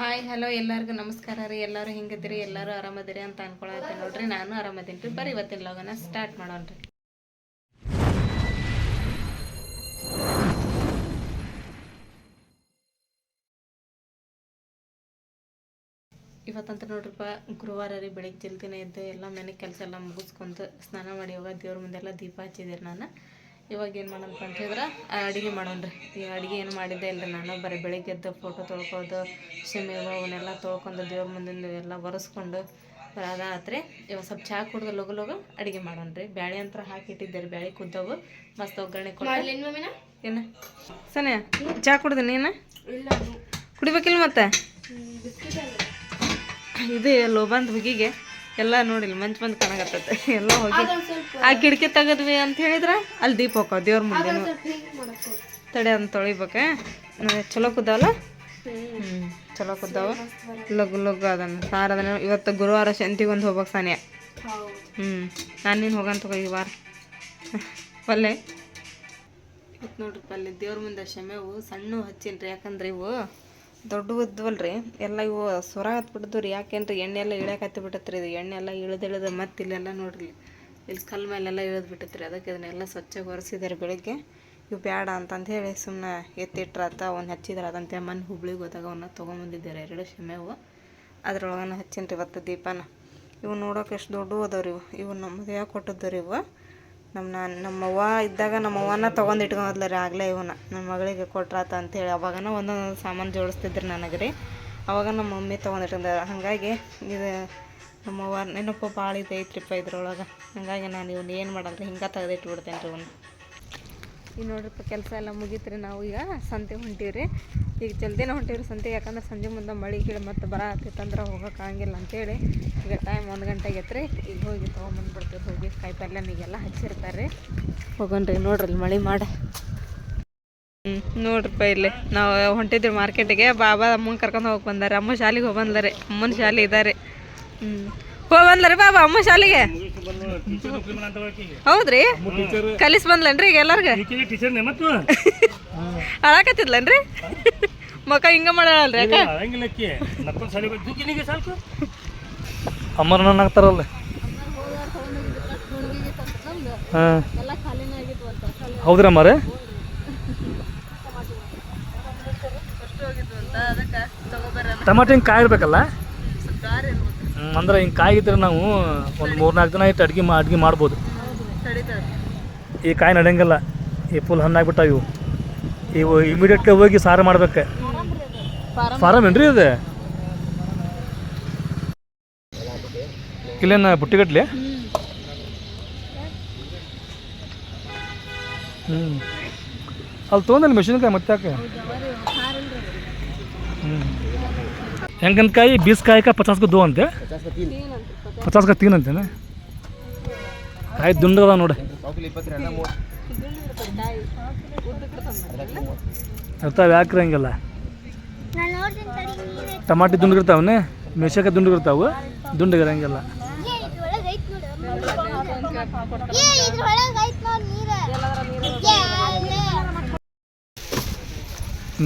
Hi hello ಎಲ್ಲರಿಗೂ ನಮಸ್ಕಾರ ರೀ. ಎಲ್ಲರೂ ಹಿಂಗಿದ್ರಿ ಎಲ್ಲರೂ ಆರಾಮದಿರಿ ಅಂತ ಅನ್ಕೊಳತ್ತೆ ನೋಡ್ರಿ, ನಾನು ಆರಾಮದೀನಿ ರೀ. ಬರೀ ಇವತ್ತಿನ ಲೋಗನ ಸ್ಟಾರ್ಟ್ ಮಾಡೋಣ್ರಿ ಇವತ್ತಂತ ನೋಡ್ರಿಪ್ಪ ಗುರುವಾರ ರೀ ಬೆಳಿಗ್ಗೆ ಜಲ್ದಿನೇ ಎದ್ದು ಎಲ್ಲ ಮನೆ ಕೆಲಸ ಎಲ್ಲ ಮುಗಿಸ್ಕೊಂತ ಸ್ನಾನ ಮಾಡಿ ಹೋಗ ದೇವ್ರ ಮುಂದೆಲ್ಲ ದೀಪ ಹಚ್ಚಿದ್ದೀರಿ ನಾನು. ಇವಾಗ ಏನು ಮಾಡೋಣ ಅಂತ ಹೇಳಿದ್ರೆ ಅಡುಗೆ ರೀ ಈ ಅಡುಗೆ ಏನು ಮಾಡಿದ್ದೆ ಇಲ್ಲ ನಾನು. ಬರೀ ಬೆಳಗ್ಗೆ ಎದ್ದು ಫೋಟೋ ತೊಳ್ಕೋದು ಶಮೀವ ಅವನ್ನೆಲ್ಲ ತೊಳ್ಕೊಂಡು ದೇವ್ರ ಮುಂದಿನ ಎಲ್ಲ ಒರೆಸ್ಕೊಂಡು ಅದಾತ್ರಿ. ಇವಾಗ ಸ್ವಲ್ಪ ಚಹಾ ಕುಡ್ದು ಲಗು ಲಗು ಅಡುಗೆ ಮಾಡೋಣ್ರಿ. ಬ್ಯಾಳೆ ಅಂತ ಹಾಕಿಟ್ಟಿದ್ದೆ ರೀ ಬ್ಯಾಳೆ ಕುದ್ದವು. ಮಸ್ತ್ ಒಗ್ಗರಣೆ ಕೊಟ್ಟು. ಏನು ಸನ್ಯ ಚಹಾ ಕುಡ್ದು ನೀನು? ಕುಡಿಬೇಕಿಲ್ಲ ಮತ್ತೆ? ಇದು ಲೋಬಂದ್ ಹುಗಿಗೆ. ಎಲ್ಲ ನೋಡಿಲ್ಲ ಮಂಚ್ ಮಂದ್ ಕಾಣಕತ್ತೈತೆ. ಎಲ್ಲ ಹೋಗಿ ಆ ಕಿಟಕಿ ತೆಗದ್ವಿ ಅಂತ ಹೇಳಿದ್ರ ಅಲ್ಲಿ ದೀಪ ಹೋಕಾವ ದೇವ್ರ ಮುಂದೆ ತಡೆ ಅಂತ ತೊಳಿಬೇಕ? ಚಲೋ ಕುದ್ದಾವಲ್ಲ? ಹ್ಞೂ ಚಲೋ ಕುದ್ದಾವ. ಲಗು ಲಗು ಅದನ್ನ. ಸಾರ್ ಅದನ್ನ ಇವತ್ತು ಗುರುವಾರ ಶಂತಿಗೆ ಒಂದು ಹೋಗ್ಬೇಕು ಸಾನಿಯ. ಹ್ಞೂ ನಾನು ನೀನು ಹೋಗಂತ ಹೋಗಿ ವಾರ. ಪಲ್ಲೆ? ನೋಡ್ರಿ ಪಲ್ಲೆ ದೇವ್ರ ಮುಂದೆ ಶಮೆವು ಸಣ್ಣ ಹಚ್ಚಿನ್ರಿ ಯಾಕಂದ್ರೆ ಇವು ದೊಡ್ಡ ಇದ್ವಲ್ರಿ ಎಲ್ಲ ಇವು ಸ್ವರ ಹತ್ಬಿಟ್ಟಿದ್ವು ರೀ ಯಾಕೇನ್ರಿ ಎಣ್ಣೆ ಎಲ್ಲ ಇಳಿಯಕ್ಕೆ ಬಿಟ್ಟತ್ರಿ ಇದು. ಎಣ್ಣೆ ಎಲ್ಲ ಇಳ್ದು ಇಳ್ದು ಮತ್ತೆ ಇಲ್ಲೆಲ್ಲ ನೋಡ್ರಿ. ಇಲ್ಲಿ ಕಲ್ ಮೇಲೆಲ್ಲ ಇಳಿದು ಬಿಟ್ಟತ್ರಿ. ಅದಕ್ಕೆ ಇದನ್ನೆಲ್ಲ ಸ್ವಚ್ಛ ಒರೆಸಿದಾರೆ ಬೆಳಗ್ಗೆ. ಇವು ಬೇಡ ಅಂತಂದು ಹೇಳಿ ಸುಮ್ಮನೆ ಒಂದು ಹಚ್ಚಿದ್ರೆ. ಅದಂತೆ ಮನೆ ಹುಬ್ಳಿಗೆ ಹೋದಾಗ ಅವನ್ನ ತೊಗೊಂಬಂದಿದ್ದಾರೆ. ಎರಡು ಶಮೆವು ಅದ್ರೊಳಗನ ಹಚ್ಚಿನ್ರಿ ಇವತ್ತು ದೀಪನ. ಇವು ನೋಡೋಕೆ ಎಷ್ಟು ದೊಡ್ಡವು ಅದಾವ್ರಿ ಇವು. ಇವು ನಮ್ಮದು ಯಾಕೆ ರೀ ಇವು. ನಮ್ಮ ನಾನು ನಮ್ಮ ಅವ್ವ ಇದ್ದಾಗ ನಮ್ಮವ್ವನ ತೊಗೊಂಡು ಇಟ್ಕೊಂಡ್ಲ ರೀ, ಆಗಲೇ ಇವನ್ನ. ನನ್ನ ಮಗಳಿಗೆ ಕೊಟ್ರಾತ ಅಂತೇಳಿ. ಅವಾಗನ ಒಂದೊಂದು ಸಾಮಾನು ಜೋಡಿಸ್ತಿದ್ರು ನನಗೆ ರೀ. ಅವಾಗ ನಮ್ಮ ಮಮ್ಮಿ ತೊಗೊಂಡು ಹಾಗಾಗಿ ಇದು ನಮ್ಮವ್ವ, ನೆನಪು ಭಾಳ ಇದೈತ್ರಿಪ್ಪ ಇದ್ರೊಳಗೆ. ಹಾಗಾಗಿ ನಾನು ಇವ್ನ ಏನು ಮಾಡಲ್ಲ ಹಿಂಗೆ ತೆಗೆದಿಟ್ಬಿಡ್ತೇನೆ ರೀ ಇವನ್ನ. ಈಗ ನೋಡ್ರಿಪ್ಪ ಕೆಲಸ ಎಲ್ಲ ಮುಗೀತ್ರಿ ನಾವು ಈಗ ಸಂತೆ ಹೊಂಟೀವ್ರಿ. ಈಗ ಜಲ್ದಿನ ಹೊಂಟೀವ್ರಿ ಸಂತೆ, ಯಾಕಂದ್ರೆ ಸಂಜೆ ಮುಂದೆ ಮಳೆ ಗಿಳಿ ಮತ್ತೆ ಬರ ಆಗ್ತಿತ್ತಂದ್ರೆ ಹೋಗೋಕೆ ಆಗಂಗಿಲ್ಲ ಅಂತೇಳಿ. ಈಗ ಟೈಮ್ ಒಂದು ಗಂಟೆಗೆ ಐತ್ರಿ ಈಗ ಹೋಗಿ ತೊಗೊಂಬಂದ್ಬಿಡ್ತೀವಿ ಹೋಗಿ ಕಾಯಿ ಎಲ್ಲ ಹಚ್ಚಿರ್ತಾರೆ ಹೋಗೋಣ್ರಿ ನೋಡ್ರಿ ಮಳೆ ಮಾಡಿ. ಹ್ಞೂ ನೋಡ್ರಿಪ್ಪ ಇಲ್ಲಿ ನಾವು ಹೊಂಟಿದ್ವಿ ಮಾರ್ಕೆಟಿಗೆ ಬಾಬಾ ಅಮ್ಮನ ಕರ್ಕೊಂಡು ಹೋಗಿ ಬಂದಾರೆ ಅಮ್ಮ ಶಾಲೆಗೆ ಹೋಗಿ ಬಂದಾರೆ ಅಮ್ಮನ ಶಾಲೆ ಇದ್ದಾರೆ ಹ್ಞೂ ಬಂದ್ಲಾರಿ ಬಾಬಾ ಅಮ್ಮ ಶಾಲೆಗೆ? ಹೌದ್ರಿ? ಕಲಿಸ್ ಬಂದ್ಲನ್ರಿ ಈಗ ಎಲ್ಲಾರ್ಗ? ಟೀಚರ್ ಮಕ್ಕ ಅಳಾಕತ್ತಿದ್ಲೇನ್ರಿ? ಮಕ ಹಿಂಗ ಮಾಡಲ್ರಿ ಅಮ್ಮರ ನನ್ನ ಹಾಕ್ತಾರಲ್ಲ ಹಾಂ. ಹೌದ್ರಿ ಅಮ್ಮಾರೆ ಟಮಾಟೆ ಹಿಂಗೆ ಕಾಯಿರ್ಬೇಕಲ್ಲ? ಅಂದ್ರೆ ಹಿಂಗೆ ಕಾಯಿದ್ರೆ ನಾವು ಒಂದು ಮೂರು ನಾಲ್ಕು ದಿನ ಇಟ್ಟು ಅಡ್ಗೆ ಮಾ ಅಡ್ಗೆ ಮಾಡ್ಬೋದು. ಈ ಕಾಯಿ ನಡೆಯಂಗಿಲ್ಲ. ಈ ಫುಲ್ ಹಣ್ಣಾಗ್ಬಿಟ್ಟಾವ ಇವು. ಇವು ಇಮಿಡಿಯೇಟ್ಲಿ ಹೋಗಿ ಸಾರು ಮಾಡ್ಬೇಕು. ಫಾರಮ್ ಏನ್ರಿ ಇದು? ಇಲ್ಲೇನ ಬುಟ್ಟಿಗಟ್ಲೆ ಹ್ಞೂ ಅಲ್ಲಿ ತೊಗೊಂಡಲ್ಲಿ ಮೆಷಿನ್ಕಾಯಿ ಮತ್ತೆ ಯಾಕೆ ಹ್ಞೂ ಹೆಂಗನಕಾಯಿ ಬೀಸ್ ಕಾಯಿಕ ಪಚಾಸ್ಗೆ ದೋ ಅಂತೆ ಪಚಾಸ್ಗೆ ತೀನ್ ಅಂತೇನೆ? ಕಾಯಿ ದುಂಡದ ನೋಡಿ. ಇರ್ತಾವೆ ಯಾಕ್ರಿ ಹಂಗೆಲ್ಲ? ಟಮಾಟಿ ದುಂಡ್ಗಿರ್ತಾವನೆ? ಮೆಣಸಿನ್ಕಾಯಿ ದುಂಡ್ಗಿರ್ತಾವೆ? ದುಂಡಗಿರಂಗೆಲ್ಲ.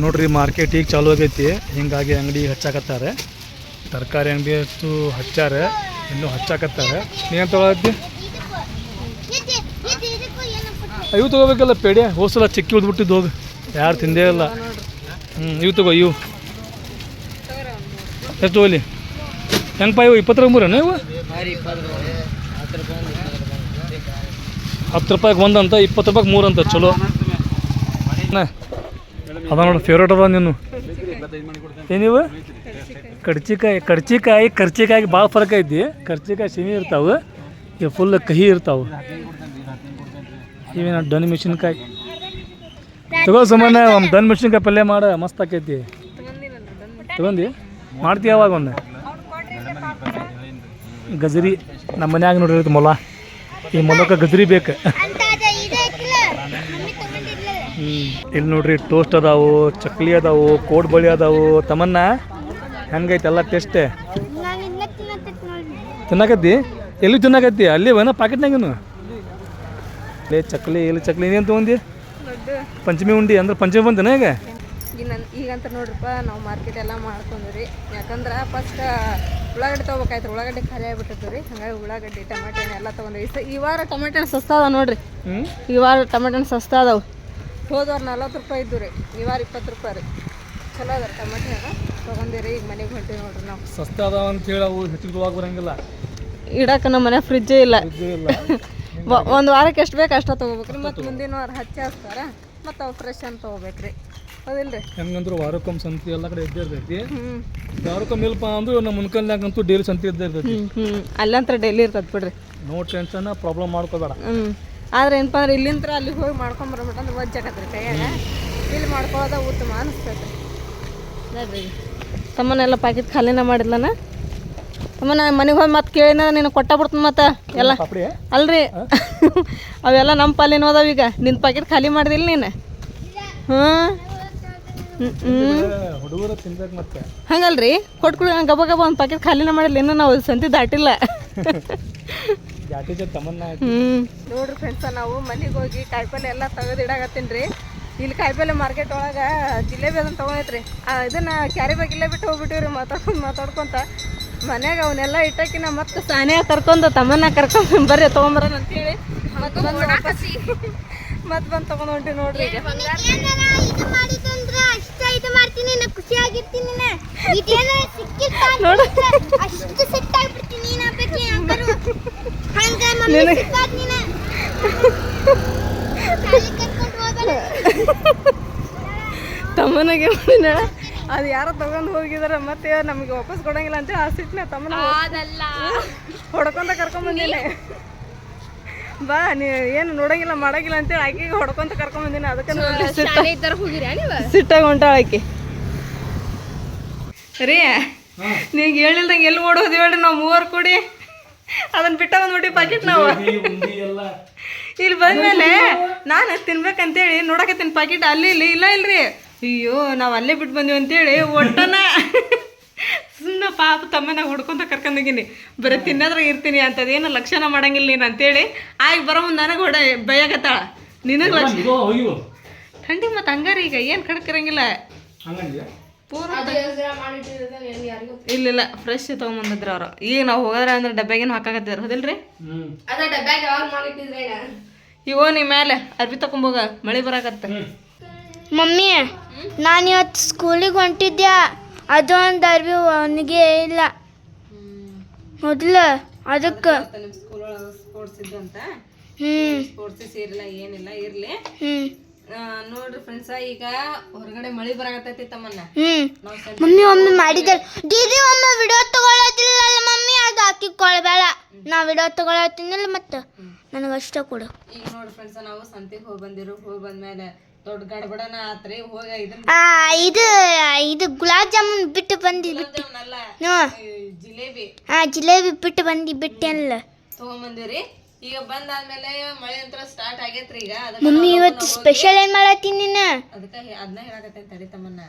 ನೋಡ್ರಿ ಮಾರ್ಕೆಟ್ ಈಗ ಚಾಲು ಆಗೈತಿ. ಹಿಂಗಾಗಿ ಅಂಗಡಿ ಹಚ್ಚಾಕತ್ತಾರೆ. ತರಕಾರಿ ಅಂಗಡಿ ಅಷ್ಟು ಹಚ್ಚಾರೆ. ಇನ್ನೂ ಹಚ್ಚಾಕತ್ತಾರೆ. ನೀನು ತೊಗೊಳತ್ತಿ? ಇವು ತಗೋಬೇಕಲ್ಲ ಪೇಡೆ? ಹೋಸಲ ಚಿಕ್ಕಿ ಉದ್ಬಿಟ್ಟಿದ್ದು ಹೋಗಿ. ಯಾರು ತಿಂದೇ ಇಲ್ಲ. ಹ್ಞೂ ಇವು ತಗೋ, ಇವು. ಎಷ್ಟು ಹೋಗಲಿ? ಹೆಂಗೆ ಪಾ ಇವು? ಇಪ್ಪತ್ತರ ಮೂರೇನು ಇವು? ಹತ್ತು ರೂಪಾಯಿಗೆ ಒಂದಂತ, ಇಪ್ಪತ್ತು ರೂಪಾಯಿಗೆ ಮೂರಂತ, ಚಲೋ. ಅದ ನೋಡಿ ಫೇವ್ರೇಟ್ ಅದ ನೀನು. ಏನಿವು ಕಡ್ಚಿಕಾಯಿ ಕಡ್ಚಿಕಾಯಿ ಕರ್ಚಿಕಾಯಿ ಭಾಳ ಫರಕ ಐತಿ. ಕರ್ಚಿಕಾಯಿ ಸಿಹಿ ಇರ್ತಾವೆ. ಇವು ಫುಲ್ ಕಹಿ ಇರ್ತಾವೆ. ಇವೇನ ಡನ್ ಮೆಣಸಿನ್ಕಾಯಿ? ತಗೋ ಸುಮ್ಮನೆ ಒಂದು ಡನ್ ಮೆಣಸಿನ್ಕಾಯಿ ಪಲ್ಯ ಮಾಡ, ಮಸ್ತ್ ಆಕೈತಿ. ತಗೊಂಡಿ. ಮಾಡ್ತೀವಿ ಯಾವಾಗ ಒಂದು ಗಜರಿ ನಮ್ಮ ಮನ್ಯಾಗ ನೋಡಿರೋದು ಮೊಲ. ಈ ಮೊಲಕ್ಕೆ ಗಜರಿ ಬೇಕು ಹ್ಞೂ ಇಲ್ಲಿ ನೋಡ್ರಿ ಟೋಸ್ಟ್ ಅದಾವು ಚಕ್ಲಿ ಅದಾವು ಕೋಡ್ ಬಳಿ ಅದಾವು. ತಮನ್ನ ಹೆಂಗೈತೆ? ಎಲ್ಲ ಟೇಸ್ಟ್ ತಿನ್ನಕತ್ತಿ? ಎಲ್ಲಿ ತಿನ್ನಕತ್ತಿ? ಅಲ್ಲಿ ಏನ ಪಾಕೆಟ್ನಾಗೇನು ಲೇ ಚಕ್ಲಿ ಇಲ್ಲಿ ಚಕ್ಲಿ ಏನು ತೊಗೊಂಡಿ ಪಂಚಮಿ ಉಂಡಿ ಅಂದ್ರೆ ಪಂಚಮಿ ಬಂತನ ಈಗ? ಈಗಂತ ನೋಡ್ರಿಪ್ಪ ನಾವು ಮಾರ್ಕೆಟ್ ಎಲ್ಲ ಮಾಡ್ಕೊಂಡ್ರಿ ಯಾಕಂದ್ರೆ ಫಸ್ಟ್ ಉಳ್ಳಾಗಡ್ಡಿ ತೊಗೋಬೇಕಾಯ್ತು ಉಳ್ಳಾಗಡ್ಡಿ ಖಾಲಿ ಆಗ್ಬಿಟ್ಟಿತ್ತು ರೀ. ಹಂಗಾಗಿ ಉಳ್ಳಾಗಡ್ಡಿ ಟೊಮೆಟೊ ಎಲ್ಲ ತೊಗೊಂಡ್ರಿ ಈ ವಾರ ಟೊಮೆಟೊ ಸಸ್ತಾ ಅದಾವ ನೋಡ್ರಿ. ಈ ವಾರ ಟೊಮೆಟೊ ಸಸ್ತಾ ಅದಾವ. ಹೋದವ್ರ ನಲ್ವತ್ತು ರೂಪಾಯಿ ಇದ್ದು ರೀ ಈ ವಾರ ಇಪ್ಪತ್ತು ರೂಪಾಯಿ ರೀ. ಚಲೋ ಅದ ಹಣ್ಣು ತೊಗೊಂಡಿರಿ ಈಗ ಮನೆಗೆ ಹೊಂಟೀವಿ ನೋಡ್ರಿ ನಾವು. ಸಸ್ತ ಅದಾವ ಅಂತೇಳಿ ಅವು ಹೆಚ್ಚಿಗೆ ಹೋಗಿ ಬರಂಗಿಲ್ಲ. ಇಡಕ್ಕೆ ನಮ್ಮ ಮನೆ ಫ್ರಿಜ್ಜೇ ಇಲ್ಲ. ಒಂದು ವಾರಕ್ಕೆ ಎಷ್ಟು ಬೇಕು ಅಷ್ಟ ತೊಗೋಬೇಕ್ರಿ ಮತ್ತು ಮುಂದಿನ ವಾರ ಹಚ್ಚಿ ಹಾಕ್ತಾರ ಮತ್ತು ಅವು ಫ್ರೆಶ್ ಅಂತ ತೊಗೋಬೇಕ್ರಿ ಹೌದಿಲ್ರಿ? ಹೆಂಗಂದ್ರೆ ವಾರಕ್ಕೊಮ್ಮೆ ಸಂತಿ ಎಲ್ಲ ಕಡೆ ಇದ್ದೇ ಇರ್ತೈತಿ. ವಾರಕ್ಕೊಮ್ಮೆ ಇಲ್ಲಪ್ಪ ಅಂದ್ರೆ ನಮ್ಮ ಮುನ್ಕಲ್ನಾಗಂತೂ ಡೈಲಿ ಸಂತಿ ಇದ್ದೇ ಇರ್ತೈತಿ. ಅಲ್ಲಂತ್ರ ಡೈಲಿ ಇರ್ತದೆ ಬಿಡ್ರಿ. ನೋ ಟೆನ್ಷನ್ ಪ್ರಾಬ್ಲಮ್ ಮಾಡ್ಕೋಬೇಡ. ಆದ್ರೆ ಏನಪ್ಪ ಅಂದ್ರೆ ಇಲ್ಲಿಂತ್ರ ಅಲ್ಲಿಗೆ ಹೋಗಿ ಮಾಡ್ಕೊಂಬರ್ಬಿಟ್ಟು ಅಂದ್ರೆ ವಜ್ಜಾಕತ್ರಿ ಕೈಯಾಗ. ಇಲ್ಲಿ ಮಾಡ್ಕೊಳ್ಳೋದ ಉತ್ತಮ ಅನಿಸ್ತೈತೆ. ನೋಡ್ರಿ. ತಮ್ಮನೆಲ್ಲ ಪ್ಯಾಕೆಟ್ ಖಾಲಿನ ತಮ್ಮ ನಾ ಮನೆಗೆ ಹೋಗಿ ಮತ್ತೆ ಕೇಳಿನ ನೀನು ಕೊಟ್ಟ ಬಿಡ್ತೀನಿ ಮತ್ತೆ? ಎಲ್ಲ? ಅಲ್ರಿ. ಅವೆಲ್ಲ ನಮ್ಮ ಪಾಲಿನ ಹೋದಾವ ಈಗ. ನಿನ್ನ ಪ್ಯಾಕೆಟ್ ಖಾಲಿ ಮಾಡಿದಿಲ್ಲ ನೀನು? ಹ್ಞೂ ಹಂಗಲ್ರಿ? ಕೊಟ್ಕೊಳಿ ಗಬ ಗಬ ಒಂದು ಪ್ಯಾಕೆಟ್ ಖಾಲಿನ ಮಾಡಿಲ್ಲ ಇನ್ನೂ ನಾವು ಸಂತಿ ದಾಟಿಲ್ಲ. ನೋಡ್ರಿ ಫ್ರೆಂಡ್ಸ ನಾವು ಮನೆಗೆ ಹೋಗಿ ಕಾಯಿಪಲ್ಲೆ ಎಲ್ಲ ತೆಗೆದು ಇಡಾಕತ್ತೀನಿ ರೀ ಇಲ್ಲಿ ಕಾಯಿಪಲ್ಲೆ ಮಾರ್ಕೆಟ್ ಒಳಗೆ ಜಿಲೇಬಿ ಅದನ್ನ ತೊಗೊಂಡೈತ್ರಿ ಇದನ್ನ ಕ್ಯಾರಿ ಬ್ಯಾಗ್ ಇಲ್ಲೇ ಬಿಟ್ಟು ಹೋಗ್ಬಿಟ್ಟಿವ್ರಿ ಮಾತಾಡ್ಕೊಂಡು ಮಾತಾಡ್ಕೊಂತ. ಮನ್ಯಾಗ ಅವನ್ನೆಲ್ಲ ಇಟ್ಟಕಿನ ಮತ್ತೆ ಸಾನ್ಯಾಗ ಕರ್ಕೊಂಡು ತಮ್ಮನ್ನ ಕರ್ಕೊಂಡು ಬರ್ರಿ ತೊಗೊಂಬರೋಣ ಅಂತೇಳಿ. ಮತ್ತೆ ಬಂದು ವಾಪಸ್ ಮತ್ತೆ ಬಂದು ತೊಗೊಂಡು ಹೊಂಟಿ ನೋಡ್ರಿ ಈಗ. ನೋಡು. ಅಷ್ಟು ಸೆಟ್ ಆಗ್ಬಿಡ್ತೀನಿ ತಮ್ಮನಿಗೆ ಮಾಡಿನ ಅದು ಯಾರೋ ತಗೊಂಡು ಹೋಗಿದಾರ ಮತ್ತೆ ನಮಗೆ ವಾಪಸ್ ಕೊಡಂಗಿಲ್ಲ ಅಂತ ಆ ಸಿಟ್ನ ತಮ್ಮನ ಹೊಡ್ಕೊಂತ ಕರ್ಕೊಂಡ್ ಬಂದಿನಿ ಬಾ ನೀ ಏನು ನೋಡಂಗಿಲ್ಲ ಮಾಡಂಗಿಲ್ಲ ಅಂತೇಳಿ ಆಕೆಗೆ ಹೊಡ್ಕೊಂತ ಕರ್ಕೊಂಡ್ ಬಂದಿನಿ ಅದಕ್ಕೆ ಸಿಟ್ಟಾಗ ಸಿಟ್ಟ ಸಿಟ್ಟಾಗಿ ಹೊಂಟಾಳ ಆಕೆ. ರೀ ನಿಂಗೆ ಹೇಳಿಲ್ದಂಗೆ ಎಲ್ಲಿ ಓಡೋದು ಹೇಳಿ ನಾವು ಮೂವರು ಕೂಡಿ ಅದನ್ನ ಬಿಟ್ಟ ಬಂದ್ಬಿಟ್ಟು ಪ್ಯಾಕೆಟ್ ನಾವು. ಇಲ್ಲಿ ಬಂದ್ಮೇಲೆ ನಾನು ತಿನ್ಬೇಕಂತೇಳಿ ನೋಡಕತ್ತೀನಿ ಪ್ಯಾಕೆಟ್ ಅಲ್ಲಿ ಇಲ್ಲಿ ಇಲ್ಲ ಇಲ್ರಿ. ಅಯ್ಯೋ ನಾವು ಅಲ್ಲೇ ಬಿಟ್ಟು ಬಂದೀವಿ ಅಂತೇಳಿ ಒಟ್ಟನ ಸುಮ್ಮನೆ ಪಾಪ ತಮ್ಮನ ಹುಡ್ಕೊಂತ ಕರ್ಕೊಂಡೋಗಿನಿ ಬರೀ ತಿನ್ನೋದ್ರಾಗ ಇರ್ತೀನಿ ಅಂತದೇನು ಲಕ್ಷಣ ಮಾಡಂಗಿಲ್ಲ ನೀನು ಅಂತೇಳಿ ಆಗ ಬರೋ ಮುಂದೆ ನನಗೆ ಹೊಡ ಬೈಯಾಕತ್ತಾಳ ನಿನಗೆ ಲಕ್ಷ ಥಂಡಿ ಮತ್ತು ಹಂಗಾರ ಈಗ ಏನು ಕಡ್ಕಿರಂಗಿಲ್ಲ ಇಲ್ಲ ಇಲ್ಲಿಲ್ಲ ಫ್ರೆಶ್ ಬಂದಿದ್ರು ಅವ್ರು. ಈಗ ನಾವು ಹೋಗೋದ್ರ ಅಂದ್ರೆ ಡಬ್ಬ್ಯಾಗೇನು ಹಾಕಾಕತ್ತಿದ್ರು ಹೋದಿಲ್ರಿ? ಹ್ಮ್. ಇವೋ ನಿಮ್ಮ ಮೇಲೆ ಅರ್ಬಿ ತಕೊಂಬೋಗ ಮಳೆ ಬರಾಕತ್ತ. ಮಮ್ಮಿ ನಾನು ಇವತ್ತು ಸ್ಕೂಲಿಗೆ ಹೊಂಟಿದ್ದೆ ಅದು ಒಂದು ಅರ್ವಿ ಅವನಿಗೆ ಇಲ್ಲ. ಮೊದಲು ಅದಕ್ಕೆ. ನಿಮ್ಮ ಸ್ಕೂಲ್ ಒಳಗೆ ಸ್ಪೋರ್ಟ್ಸ್ ಇದ್ದು ಅಂತ ಹ್ಞೂ ಸ್ಪೋರ್ಟ್ಸ್ ಸೇರಿಲ್ಲ ಏನಿಲ್ಲ ಇರ್ಲಿ. ನೋಡ್ರಿ ಫ್ರೆಂಡ್ಸ್ ಈಗ ಹೊರಗಡೆ ಮಳೆ ಬರಾಕತ್ತೈತಿ ತಮ್ಮನ್ನ. ಮಮ್ಮಿ ಒಮ್ಮೆ ಮಾಡಿದ್ದಲ್ಲ ದೀದಿ ಒಮ್ಮೆ ವಿಡಿಯೋ ತಗೊಳ್ಳೋದಿಲ್ಲ ಮಮ್ಮಿ ಅದು ಹಾಕಿಕೊಳ್ಬೇಡ ನಾ ವಿಡಿಯೋ ತಗೊಳತ್ತೀನಿಲ್ಲ ಮತ್ತೆ? ನನಗೆ ಅಷ್ಟೇ ಕೊಡು. ಈಗ ನೋಡ್ರಿ ಫ್ರೆಂಡ್ಸ್ ನಾವು ಸಂತಿಗೆ ಹೋಗಿ ಬಂದಿರು. ಹೋಗಿ ಬಂದ್ಮೇಲೆ ದೊಡ್ಡ ಗಡಬಡನ ಆತ್ರಿ. ಹೋಗಿ ಇದು ಇದು ಗುಲಾಬ್ ಜಾಮೂನ್ ಬಿಟ್ಟು ಬಂದಿ ಜಿಲೇಬಿ. ಹಾಂ ಜಿಲೇಬಿ ಬಿಟ್ಟು ಬಂದಿ ಬಿಟ್ಟೆಲ್ಲ ತಗೊಂಬಂದಿವ್ರಿ ಈಗ ಬಂದಾದ್ಮೇಲೆ ಮಳೆ ಅಂತ ಸ್ಟಾರ್ಟ್ ಆಗೇತ್ರಿ ಈಗ. ಮಮ್ಮಿ ಇವತ್ತು ಸ್ಪೆಷಲ್ ಏನ್ ಮಾಡತ್ತೀನಿ ನೀನು? ಅದಕ್ಕೆ ಅದನ್ನ ಹೇಳಕತ್ತೇನೆ ತಡಿ ತಮ್ಮನ್ನ.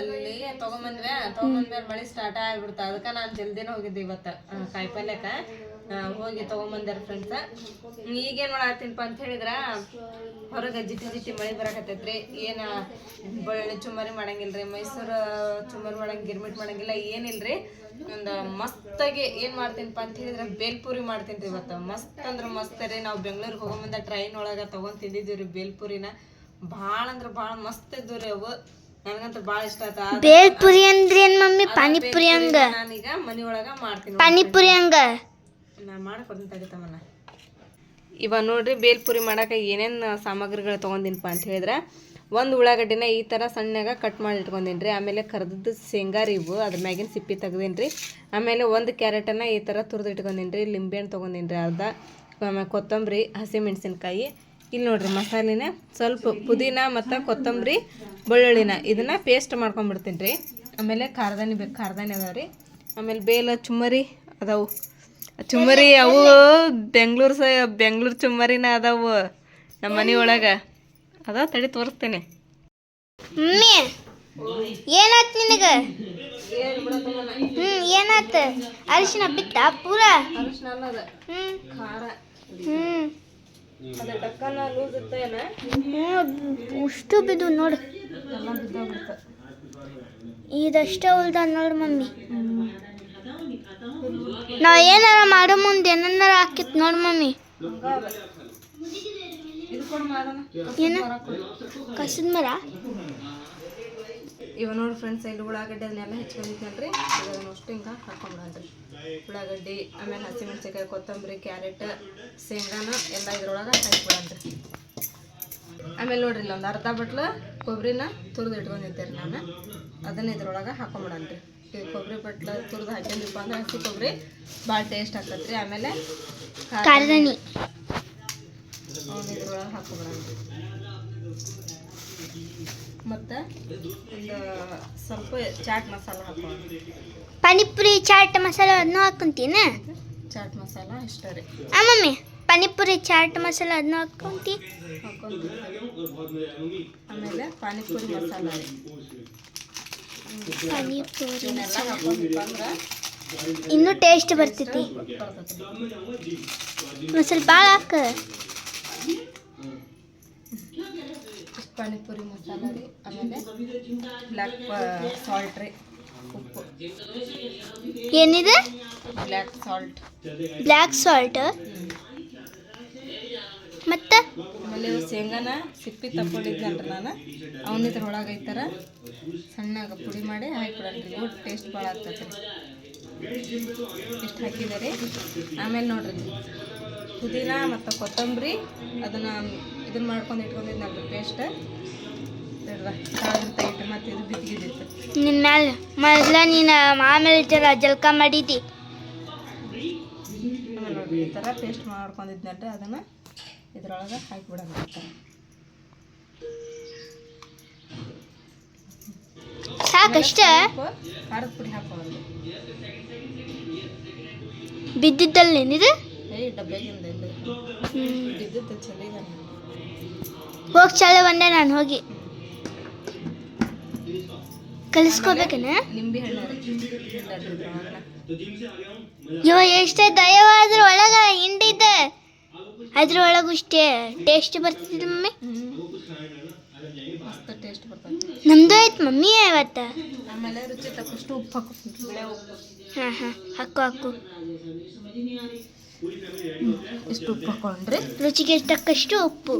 ಅಲ್ಲಿ ತಗೊಂಬಂದ್ವಿ ತಗೊಂಬಂದ್ಮೇಲೆ ಮಳಿ ಸ್ಟಾರ್ಟ್ ಆಗ್ಬಿಡ್ತ. ಅದಕ್ಕೆ ನಾನು ಜಲ್ದಿನ ಹೋಗಿದ್ದೆ ಇವತ್ತು ಕಾಯಿ ಪಲ್ಯಕ ಹೋಗಿ ತಗೊಂಬಂದಾರ ಫ್ರೆಂಡ್ಸ್ ಈಗೇನ್ ಮಾಡತ್ತೀನಪ್ಪ ಅಂತ ಹೇಳಿದ್ರ ಹೊರಗೆ ಜಿಟಿ ಜಿಟಿ ಮಳಿ ಬರಕತ್ತೈತ್ರಿ. ಏನ ಬಳ್ಳಿ ಚುಮರಿ ಮಾಡಂಗಿಲ್ರಿ ಮೈಸೂರು ಚುಮರಿ ಮಾಡಂಗ್ ಗಿರ್ಮಿಟ್ ಮಾಡಂಗಿಲ್ಲ ಏನಿಲ್ರಿ. ಒಂದು ಮಸ್ತಾಗಿ ಏನ್ ಮಾಡ್ತೀನಪ್ಪ ಅಂತ ಹೇಳಿದ್ರ ಬೇಲ್ಪುರಿ ಮಾಡ್ತೀನಿ ರೀ ಇವತ್ತು. ಮಸ್ತ್ ಅಂದ್ರ ಮಸ್ತ್ ರೀ. ನಾವು ಬೆಂಗಳೂರಿಗೆ ಹೋಗೋ ಮುಂದೆ ಟ್ರೈನ್ ಒಳಗ ತಗೊಂಡ್ ತಿಂದಿದ್ದೀವಿ ರೀ ಬೇಲ್ಪುರಿನ. ಭಾಳ ಅಂದ್ರೆ ಭಾಳ ಮಸ್ತ್ ಇದ್ದು ರೀ ಅವು. ನನಗಂತೂ ಭಾಳ ಇಷ್ಟ ಆತ ಬೇಲ್ಪುರಿ ಅಂದ್ರೆ ಏನು ಮಮ್ಮಿ? ಪಾನಿಪುರಿ ಹಂಗ. ನಾನೀಗ ಮನೆ ಒಳಗ ಮಾಡ್ತೀನಿ ಪಾನಿಪುರಿ ಹಂಗ. ನಾನು ಮಾಡ್ಕೊಡ್ತೀನಿ ತಡಿತಮ್ಮನ ಇವಾಗ ನೋಡ್ರಿ ಬೇಲ್ಪುರಿ ಮಾಡಕ್ಕೆ ಏನೇನು ಸಾಮಗ್ರಿಗಳು ತೊಗೊಂಡಿನಪ್ಪ ಅಂತ ಹೇಳಿದ್ರೆ ಒಂದು ಉಳ್ಳಾಗಡ್ಡಿನ ಈ ಥರ ಸಣ್ಣಗೆ ಕಟ್ ಮಾಡಿ ಇಟ್ಕೊಂಡೀನಿ ರೀ ಆಮೇಲೆ ಕರ್ದದ್ದು ಶೇಂಗಾ ಇವು ಅದ್ರ ಮ್ಯಾಗಿನ ಸಿಪ್ಪಿ ತೆಗ್ದೀನಿ ರೀ ಆಮೇಲೆ ಒಂದು ಕ್ಯಾರೆಟನ್ನು ಈ ಥರ ತುರಿದು ಇಟ್ಕೊಂಡೀನಿ ರೀ ಲಿಂಬೆಹಣ್ಣು ತೊಗೊಂಡೀನಿ ರೀ ಅರ್ಧ ಆಮೇಲೆ ಕೊತ್ತಂಬರಿ ಹಸಿಮೆಣ್ಸಿನ್ಕಾಯಿ ಇಲ್ಲಿ ನೋಡ್ರಿ ಮಸಾಲಿನ ಸ್ವಲ್ಪ ಪುದೀನ ಮತ್ತು ಕೊತ್ತಂಬರಿ ಬೆಳ್ಳುಳ್ಳಿನ ಇದನ್ನು ಪೇಸ್ಟ್ ಮಾಡ್ಕೊಂಬಿಡ್ತೀನಿ ರೀ ಆಮೇಲೆ ಖಾರದಾನಿ ಬೇಕು ಖಾರದಾನಿ ಅದಾವೆ ರೀ. ಆಮೇಲೆ ಬೇಲ ಚುಮ್ಮರಿ ಅದಾವು. ಚುಮ್ಮರಿ ಅವು ಬೆಂಗ್ಳೂರು ಸ ಬೆಂಗ್ಳೂರು ಚುಮ್ಮರಿನ ಅದಾವು ನಮ್ಮ ಮನೆ ಒಳಗೆ. ಅದ ತಡಿ ತೋರಿಸ್ತೇನೆ. ಏನಾಯ್ತು ನಿನಗೆ? ಹ್ಮ್ ಏನಾಯ್ತು ಅರಿಶಿನ ಬಿತ್ತ ಪೂರ? ಖಾರ. ಹ್ಮ್. ಹ್ಞೂ ಅಷ್ಟು ಬಿದ್ದು ನೋಡು. ಇದಷ್ಟೇ ಉಳ್ದ ನೋಡು ಮಮ್ಮಿ. ನಾವು ಏನಾರ ಮಾಡೋ ಮುಂದೆ ಏನಾರ ಹಾಕಿತ್ ನೋಡು ಮಮ್ಮಿ. ಏನು? ಕಸದ ಮರ? ಇವ ನೋಡಿ ಫ್ರೆಂಡ್ಸ್ ಇಲ್ಲಿ ಉಳ್ಳಾಗಡ್ಡಿ ಅದನ್ನೆಲ್ಲ ಹೆಚ್ಕೊಂಡಿದ್ನಲ್ರಿ? ಅದನ್ನ ಅಷ್ಟು ಹಿಂಗೆ ಹಾಕೊಂಬಿಡನ್ರಿ ಉಳ್ಳಾಗಡ್ಡಿ ಆಮೇಲೆ ಹಸಿಮೆಣಸಿನ್ಕಾಯಿ ಕೊತ್ತಂಬರಿ ಕ್ಯಾರೆಟ್ ಶೇಂಗಾನ ಎಲ್ಲ ಇದ್ರೊಳಗೆ ಹಾಕ್ಬಿಡನ್ರಿ ಆಮೇಲೆ ನೋಡ್ರಿ ಇಲ್ಲಿ ಒಂದು ಅರ್ಧ ಬಟ್ಲು ಕೊಬ್ಬರಿನ ತುರಿದು ಇಟ್ಕೊಂಡಿದ್ದೆ ರೀ ನಾನು. ಅದನ್ನ ಇದ್ರೊಳಗೆ ಹಾಕೊಂಬಿಡನ್ರಿ ಈ ಕೊಬ್ಬರಿ ಬಟ್ಲು ತುರಿದು ಹಾಕ್ಯಂದಿಪ್ಪ ಅಂದ್ರೆ ಹಸಿ ಕೊಬ್ಬರಿ ಭಾಳ ಟೇಸ್ಟ್ ಹಾಕತ್ರಿ ಆಮೇಲೆ ಇದ್ರೊಳಗೆ ಹಾಕೊಂಬಿಡನ್ರಿ ಮತ್ತು ಸ್ವಲ್ಪ ಚಾಟ್ ಮಸಾಲ ಹಾಕೋಣ ಪಾನಿಪುರಿ ಚಾಟ್ ಮಸಾಲ ಅದನ್ನೂ ಹಾಕೊಂತೀನಿ ಚಾಟ್ ಮಸಾಲ ಇಷ್ಟ ರೀ. ಆ ಮಮ್ಮಿ ಪಾನಿಪುರಿ ಚಾಟ್ ಮಸಾಲ ಅದನ್ನ ಹಾಕೊಂತಿ ಆಮೇಲೆ ಪಾನಿಪುರಿ ಮಸಾಲ ಪಾನಿಪುರಿ ಅಂದ್ರೆ ಇನ್ನೂ ಟೇಸ್ಟ್ ಬರ್ತೈತಿ. ಬರ್ತೈತೆ ಒಂದು ಸ್ವಲ್ಪ ಭಾಳ ಹಾಕ. ಪಾನಿಪುರಿ ಮಸಾಲ ರೀ ಆಮೇಲೆ ಬ್ಲ್ಯಾಕ್ ಸಾಲ್ಟ್ ರೀ ಉಪ್ಪು. ಏನಿದೆ? ಬ್ಲ್ಯಾಕ್ ಸಾಲ್ಟ್ ಬ್ಲ್ಯಾಕ್ ಸಾಲ್ಟ್ ಮತ್ತೆ? ಆಮೇಲೆ ಶೇಂಗಾನ ಸಿಪ್ಪಿ ತಗೊಂಡಿದ್ನಲ್ರಿ ನಾನು. ಅವನ ಇದ್ರೊಳಗೆ ಐತರ? ಸಣ್ಣಗೆ ಪುಡಿ ಮಾಡಿ ಹಾಕಿಬಿಡಲ್ರಿ ಗುಡ್ ಟೇಸ್ಟ್ ಭಾಳ ಆಗ್ತೈತೆ ಇಷ್ಟು ಹಾಕಿದ್ದಾರೆ ಆಮೇಲೆ ನೋಡ್ರಿ. ಪುದೀನ ಮತ್ತು ಕೊತ್ತಂಬರಿ ಅದನ್ನು ಇದನ್ನ ಮಾಡ್ಕೊಂಡು ಇಟ್ಕೊಂಡಿದ್ನಲ್ರಿ ಪೇಸ್ಟ್ ಇಟ್ಟು ಮತ್ತು ಇದು ಬಿದ್ದಿದ್ದಿತ್ತು ನಿನ್ನ ಮ್ಯಾಲೆ ಮೊದಲ ನೀನು ಆಮೇಲೆ ಜರ ಜಲ್ಕ ಮಾಡಿದ್ದಿ ಈ ಥರ ಪೇಸ್ಟ್ ಮಾಡ್ಕೊಂಡಿದ್ನಲ್ರಿ ಅದನ್ನು ಇದ್ರೊಳಗೆ ಹಾಕಿಬಿಡೋಣ ಸಾಕಷ್ಟ? ಖಾರದ ಪುಡಿ ಹಾಕೋದು ಬಿದ್ದಿದ್ದಲ್ಲಿ ಏನಿದೆ ಏಯ್ ಡಬ್ಬ್ಯಾಗಿಂದ ಇಲ್ಲಿ ಹ್ಞೂ ಬಿದ್ದಿದ್ದು ಚಳಿಗಾಲ. ಹೋಗಿ ಚಳಿ ಬಂದೆ ನಾನು ಹೋಗಿ. ಕಲಿಸ್ಕೋಬೇಕೇನೆ. ಇವ ಎಷ್ಟೇ ದಯವಾದ್ರ ಒಳಗ ಹಿಂಡಿದ್ದೆ ಅದ್ರ ಒಳಗೂ ಇಷ್ಟೇ ಟೇಸ್ಟ್ ಬರ್ತಿದೆ ಮಮ್ಮಿ. ನಮ್ದು ಆಯ್ತು ಮಮ್ಮಿ ಇವತ್ತ. ಹಾಂ ಹಾಂ ಹಾಕು ಹಾಕು. ಇಷ್ಟು ಉಪ್ಪು ಹಾಕೊಂಡ್ರೆ? ರುಚಿಗೆ ತಕ್ಕಷ್ಟು ಉಪ್ಪು.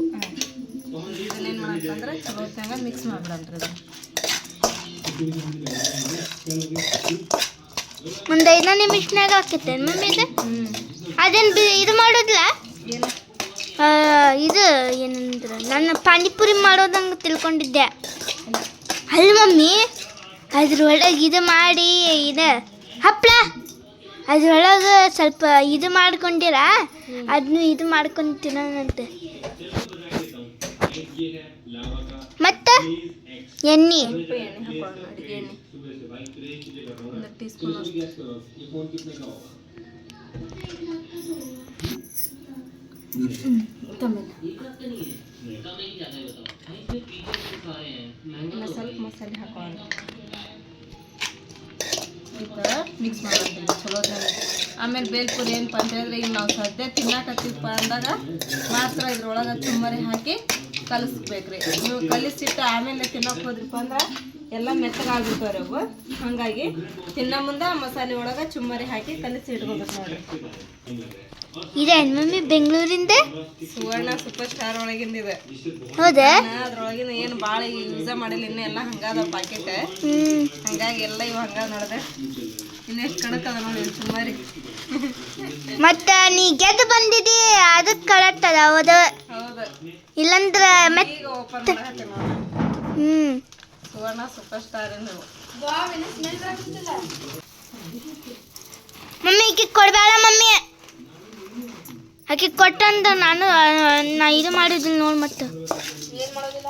ಹೊತ್ನಾಗ ಮಿಕ್ಸ್ ಮಾಡ್ಬಿಡಲ್ರಿ ಇದನ್ನ ಒಂದು ಐದು ನಿಮಿಷನಾಗ ಹಾಕತ್ತೆ ಮಮ್ಮಿ ಇದು? ಅದೇನು ಇದು ಮಾಡೋದಿಲ್ಲ? ಇದು ಏನಂದ್ರೆ ನನ್ನ ಪಾನಿಪುರಿ ಮಾಡೋದಂಗೆ ತಿಳ್ಕೊಂಡಿದ್ದೆ. ಅಲ್ಲ ಮಮ್ಮಿ ಅದ್ರ ಒಳಗೆ ಇದು ಮಾಡಿ, ಇದು ಹಪ್ಪಳ ಅದ್ರೊಳಗೆ ಸ್ವಲ್ಪ ಇದು ಮಾಡ್ಕೊಂಡಿರ? ಅದನ್ನು ಇದು ಮಾಡ್ಕೊಂಡು ತಿನ್ನೋಣಂತೆ. ಮತ್ತೆ? ಎಣ್ಣೆ. ಸ್ವಲ್ಪ ಮಸಾಲೆ ಹಾಕೊಳ್ಳೋಣ ಈ ಥರ ಮಿಕ್ಸ್ ಮಾಡೋಣ ಚಲೋ ಆಮೇಲೆ ಬೇಲ್ಪುರಿ ಏನಪ್ಪ ಅಂತ ಹೇಳಿದ್ರೆ ಈಗ ನಾವು ಸದ್ಯ ತಿನ್ನಕತ್ತಿವಪ್ಪ ಅಂದಾಗ ಮಾತ್ರ ಇದ್ರೊಳಗೆ ಚುಮ್ಮರಿ ಹಾಕಿ ಕಲಿಸ್ಬೇಕ್ರಿ. ನೀವು ಕಲಿಸಿಟ್ಟು ಆಮೇಲೆ ತಿನ್ನೋಕೆ ಹೋದ್ರಿಪ್ಪ ಅಂದ್ರೆ ಎಲ್ಲ ಮೆತ್ತಗಾಗ್ಬಿಡ್ತಾವ್ರಿ ಅವು ಹಾಗಾಗಿ ತಿನ್ನ ಮುಂದೆ ಮಸಾಲೆ ಒಳಗೆ ಚುಮ್ಮರಿ ಹಾಕಿ ಕಲಿಸಿ ಇಟ್ಕೋಬೇಕು ನೋಡ್ರಿ ಇದೇನ್ ಮಮ್ಮಿ? ಬೆಂಗಳೂರಿಂದ? ಸುವರ್ಣ ಸೂಪರ್ ಸ್ಟಾರ್ ಒಳಗಿಂದ ಇದೆ. ಹೌದಾ? ಅದ್ರೊಳಗಿನ ಏನು ಭಾಳ ಯೂಸ ಮಾಡಿಲ್ಲ. ಇನ್ನೂ ಎಲ್ಲ ಹಂಗಾದ ಪ್ಯಾಕೆಟ್ ಹಂಗಾಗಿ ಎಲ್ಲ ಇವು ಹಂಗ ನೋಡ್ದೆ. ಇನ್ನೆಷ್ಟು ಕಡಕ್ ಅದ ನೋಡಿ ಸುಮಾರಿ ಮತ್ತು ನೀ ಗೆದ್ದು ಬಂದಿದಿ ಅದಕ್ಕೆ ಕಳಟ್ಟದ ಹೌದು. ಹೌದು. ಇಲ್ಲಂದ್ರೆ ಹ್ಮ್. ಈಗ ಸುವರ್ಣ ಸೂಪರ್ ಸ್ಟಾರ್ ನೀವು ಮಮ್ಮಿ ಈಕೆ ಕೊಡಬೇಡ ಮಮ್ಮಿ. ಆಕೆ ಕೊಟ್ಟಂತ ನಾನು ನಾ ಇದು ಮಾಡಿದ್ದಿಲ್ಲ ನೋಡಿ ಮತ್ತೆ. ಏನು ಮಾಡೋದಿಲ್ಲ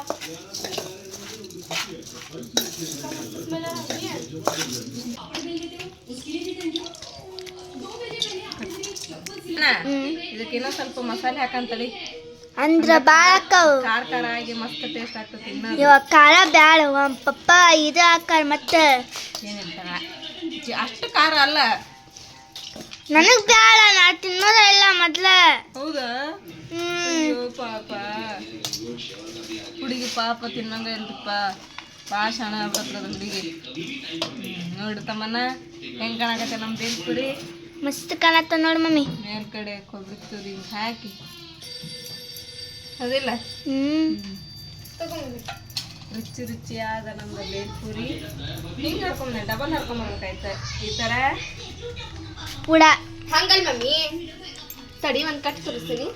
ಇದಕ್ಕೆ ಇನ್ನೂ ಸ್ವಲ್ಪ ಮಸಾಲೆ ಹಾಕಂತಡಿ. ಅಂದ್ರ ಭಾಳ ಅಕ್ಕವು ಖಾರ ಖಾರ ಆಗಿ ಮಸ್ತ್ ಟೇಸ್ಟ್ ಆಗ್ತದೆ ಇನ್ನ ಇವಾಗ ಖಾರ ಬ್ಯಾಡ ಪಪ್ಪ ಇದು ಹಾಕಾರ ಮತ್ತೆ. ಅಷ್ಟು ಖಾರ ಅಲ್ಲ. ನನಗ್ ಬ್ಯಾಳ ನಾ ತಿನ್ನೋದೇ ಇಲ್ಲ ಮೊದ್ಲ. ಹೌದಾ? ಅಯ್ಯೋ ಪಾಪ. ಹುಡುಗಿ ಪಾಪ ತಿನ್ನಂಗ ಇಲ್ದಪ್ಪ. ಭಾಳ ಶಾಣ ಬರ್ತದ ಹುಡುಗಿ ನೋಡು ತಮ್ಮನ ಹೆಂಗ್ ಕಾಣಕತ್ತೆ ನಮ್ಮ ಬೇಲ್ಪುರಿ ಮಸ್ತ್ ಕಾಣತ್ತ ನೋಡು ಮಮ್ಮಿ. ಮೇಲ್ಕಡೆ ಕೊಬ್ಬರಿ ತುರಿ ಹಾಕಿ. ಅದಿಲ್ಲ? ಹ್ಮ್. ರುಚಿ ರುಚಿಯಾದ ನಮ್ಮ ಬೇಲ್ಪುರಿ ಹಿಂಗೆ ಹರ್ಕೊಂಡೆ ಡಬಲ್ ಹರ್ಕೊಂಬರ್ಬೇಕಾಯ್ತು ಈ ಥರ ಪುಡ ಹಂಗಲ್ ಮಮ್ಮಿ. ತಡಿ ಒಂದ್ ಕಟ್ ತೋರಿಸ್ತೀನಿ.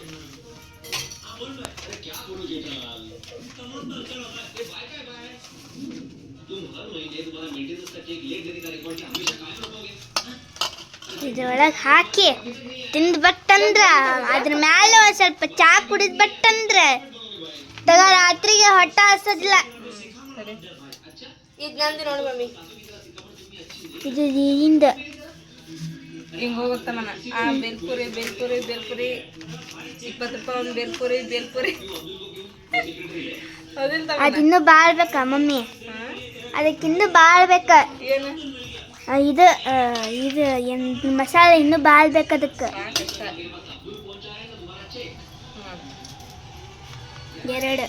ಇದ್ರೊಳಗೆ ಹಾಕಿ ತಿಂದು ಬಟ್ಟಂದ್ರ ಅದ್ರ ಮ್ಯಾಲೆ ಒಂದು ಸ್ವಲ್ಪ ಚಾ ಕುಡಿದ್ ಬಟ್ಟಂದ್ರ ತಗ ರಾತ್ರಿಗೆ ಹೊಟ್ಟ ಹಸದ್ಲ ಇದು ನಂದು ನೋಡು ಮಮ್ಮಿ. ಇದು ಹಿಂದ ಹಿಂಗೆ ಹೋಗುತ್ತಮ್ಮನ ಆ ಬೇಲ್ಪುರಿ ಬೇಲ್ಪುರಿ ಬೇಲ್ಪುರಿ. ಇಪ್ಪತ್ತು ರೂಪಾಯಿ ಒಂದು ಬೇಲ್ಪುರಿ ಬೇಲ್ಪುರಿ. ಅದಿಲ್ಲ ಅದಿನ್ನೂ ಬಾಳ್ಬೇಕ ಮಮ್ಮಿ. ಹಾಂ? ಅದಕ್ಕಿನ್ನೂ ಬಾಳ್ಬೇಕ. ಏನು? ಇದು ಇದು ಏನು ಮಸಾಲೆ ಇನ್ನೂ ಬಾಳ್ಬೇಕು ಅದಕ್ಕೆ ಎರಡು.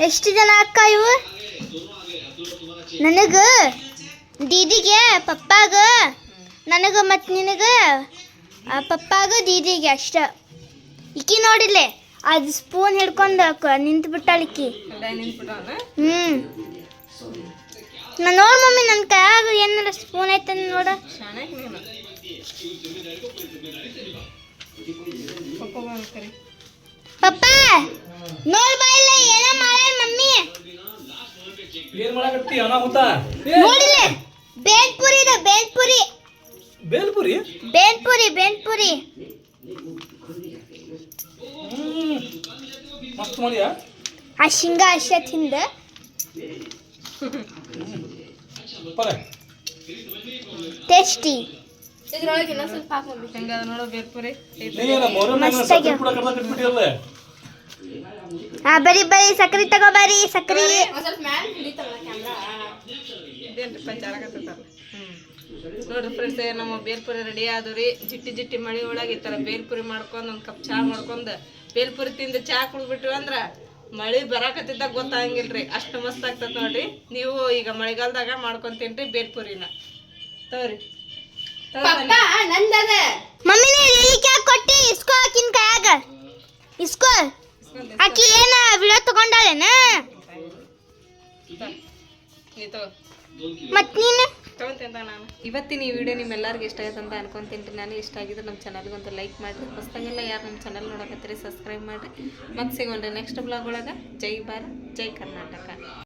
ಎಷ್ಟು ಜನ ಅಕ್ಕ ಇವು? ನನಗೆ ದೀದಿಗೆ ಪಪ್ಪಾಗ ನನಗೆ ಮತ್ತು ನಿನಗೆ ಪಪ್ಪಾಗ ದೀದಿಗೆ ಅಷ್ಟ. ಇಕ್ಕಿ ನೋಡಿಲ್ಲೇ ಅದು ಸ್ಪೂನ್ ಹಿಡ್ಕೊಂಡು ನಿಂತು ಬಿಟ್ಟಾಳಿಕ್ಕಿ ಎಲ್ಲ ನಿಂತ್ಬಿಟ್ಟವನ ನೋಡು ಮಮ್ಮಿ ನನ್ನ ಕೈಯಾಗ ಏನಾರ ಸ್ಪೂನ್ ಐತೆ ನೋಡ. ನೀನು ಪಪ್ಪ ನೋಡ್ ಬಾ ಇಲ್ಲ ಏನೋ ಮಾಡ್ಯಾಳ ಮಮ್ಮಿ. ಏನ್ ಮಾಡಕತ್ತಿ ಅನಾಹುತ ನೋಡಿಲೆ ಬೇಲ್ಪುರಿ ಇದೆ ಬೇಲ್ಪುರಿ. ಬೇಲ್ಪುರಿ? ಬೇಲ್ಪುರಿ ಬೇಲ್ಪುರಿ. ಹ್ಮ್. ಮಸ್ತ್ ಮಾಡಿಯಾ? ಆ ಶೇಂಗಾ ಅಷ್ಟ ತಿಂದ. ಪರ. ಟೇಸ್ಟಿ ಇದ್ರೊಳಗೆ ಇನ್ನೊಂದ್ ಸ್ವಲ್ಪ ಹೆಂಗದ ನೋಡು ಹಾ ಬರಿ ಬರಿ ಸಕ್ರಿ ತಗೋ ಬರಿ ನೋಡ್ರಿ ಫ್ರೆಂಡ್ಸ್ ನಮ್ಮ ಬೇಲ್ಪುರಿ ರೆಡಿ ಆದ್ರಿ ಜಿಟ್ಟಿ ಜಿಟ್ಟಿ ಮಳಿ ಒಳಗೆ ಈ ತರ ಬೇಲ್ಪುರಿ ಮಾಡ್ಕೊಂಡು ಒಂದು ಕಪ್ ಚಹಾ ಮಾಡ್ಕೊಂಡು ಬೇಲ್ಪುರಿ ತಿಂದು ಚಹಾ ಕುಡ್ಬಿಟ್ವಿ ಅಂದ್ರೆ ಮಳಿ ಬರಾಕತ್ತಿದ್ದಾಗ ಗೊತ್ತಾಗಂಗಿಲ್ರಿ. ಅಷ್ಟು ಮಸ್ತ್ ಆಗ್ತದೆ ನೋಡ್ರಿ. ನೀವು ಈಗ ಮಳೆಗಾಲದಾಗ ಮಾಡ್ಕೊಂಡು ತಿನ್ರಿ ಬೇಲ್ಪುರಿನ ತಗೋರಿ ಪಪ್ಪ ನಂದದ. ಮಮ್ಮಿನೇ ಲಿಲಿಕ್ ಯಾಕೆ ಕೊಟ್ಟಿ? ಇಸ್ಕೋ ಆಕಿನ ಕೈಯಾಗ. ಇಸ್ಕೋ. ಆಕಿ ಏನ ವಿಡಿಯೋ ತಗೊಂಡಾಳೇನ? ನೀ ತಗೋ. ನಾನು? ಇವತ್ತಿನ ಈ ವಿಡಿಯೋ ನಿಮ್ಮೆಲ್ಲರಿಗೂ ಇಷ್ಟ ಆಯ್ತು ಅಂತ ಅನ್ಕೊಂತೀನಿ ನಾನು ಇಷ್ಟ ಆಗಿದ್ರೆ ನಮ್ಮ ಚಾನಲ್ಗೆ ಒಂದು ಲೈಕ್ ಮಾಡಿರಿ. ಹೊಸ್ದಾಗೆಲ್ಲ ಯಾರು ನಮ್ಮ ಚಾನಲ್ ನೋಡಕತ್ತೀರಿ ಸಬ್ಸ್ಕ್ರೈಬ್ ಮಾಡಿರಿ. ಮತ್ತೆ ಸಿಗೋಣ ನೆಕ್ಸ್ಟ್ ಬ್ಲಾಗ್ ಒಳಗೆ. ಜೈ ಭಾರತ್, ಜೈ ಕರ್ನಾಟಕ.